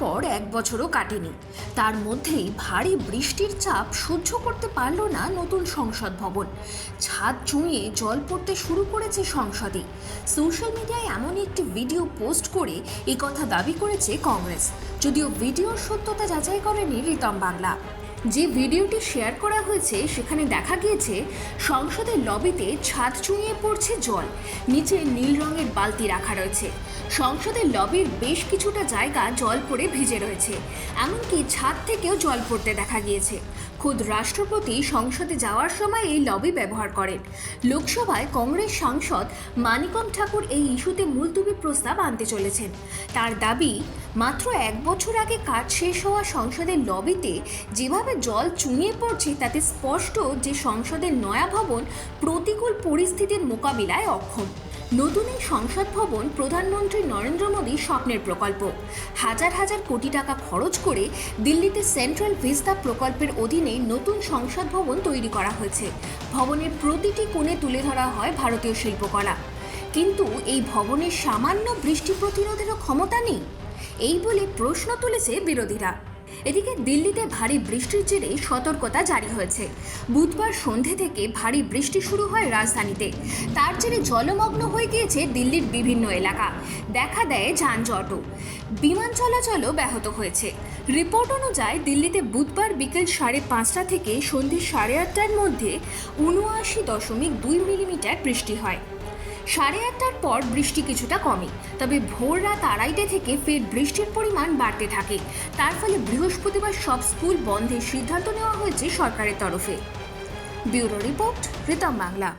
পর এক বছরও কাটেনি। তার মধ্যেই ভারী বৃষ্টির চাপ সহ্য করতে পারল না নতুন সংসদ ভবন। ছাদ চুঁয়ে জল পড়তে শুরু করেছে সংসদে। সোশ্যাল মিডিয়ায় এমন একটি ভিডিও পোস্ট করে এ কথা দাবি করেছে কংগ্রেস। যদিও ভিডিওর সত্যতা যাচাই করেনি রিতম বাংলা। যে ভিডিওটি শেয়ার করা হয়েছে, সেখানে দেখা গিয়েছে, সংসদের লবিতে ছাদ চুঁইয়ে পড়ছে জল, নিচে নীল রঙের বালতি রাখা রয়েছে। সংসদের লবির বেশ কিছুটা জায়গা জল পড়ে ভিজে রয়েছে, এমনকি ছাদ থেকেও জল পড়তে দেখা গিয়েছে। খোদ রাষ্ট্রপতি সংসদে যাওয়ার সময় এই লবি ব্যবহার করেন। লোকসভায় কংগ্রেস সাংসদ মানিকম ঠাকুর এই ইস্যুতে মুলতুবি প্রস্তাব আনতে চলেছেন। তার দাবি, মাত্র এক বছর আগে কাজ শেষ হওয়া সংসদের লবিতে যেভাবে জল চুঁইয়ে পড়ছে, তাতে স্পষ্ট যে সংসদের নয়া ভবন প্রতিকূল পরিস্থিতির মোকাবিলায় অক্ষম। নতুন এই সংসদ ভবন প্রধানমন্ত্রী নরেন্দ্র মোদীর স্বপ্নের প্রকল্প। হাজার হাজার কোটি টাকা খরচ করে দিল্লিতে সেন্ট্রাল ভিস্তা প্রকল্পের অধীনে নতুন সংসদ ভবন তৈরি করা হয়েছে। ভবনের প্রতিটি কোণে তুলে ধরা হয় ভারতীয় শিল্পকলা। কিন্তু এই ভবনের সামান্য বৃষ্টি প্রতিরোধেরও ক্ষমতা নেই? এই বলে প্রশ্ন তুলেছে বিরোধীরা। এদিকে দিল্লিতে ভারী বৃষ্টির জেরে সতর্কতা জারি হয়েছে। বুধবার সন্ধে থেকে ভারী বৃষ্টি শুরু হয় রাজধানীতে। তার জেরে জলমগ্ন হয়ে গিয়েছে দিল্লির বিভিন্ন এলাকা। দেখা দেয় যানজটও। বিমান চলাচলও ব্যাহত হয়েছে। রিপোর্ট অনুযায়ী দিল্লিতে বুধবার বিকেল সাড়ে পাঁচটা থেকে সন্ধ্যে সাড়ে আটটার মধ্যে উনআশি দশমিক দুই মিলিমিটার বৃষ্টি হয়। সাড়ে আটটার পর বৃষ্টি কিছুটা কমে। তবে ভোর রাত আড়াইটে থেকে ফের বৃষ্টির পরিমাণ বাড়তে থাকে। তার ফলে বৃহস্পতিবার সব স্কুল বন্ধের সিদ্ধান্ত নেওয়া হয়েছে সরকারের তরফে। Bureau report, Ritam Bangla.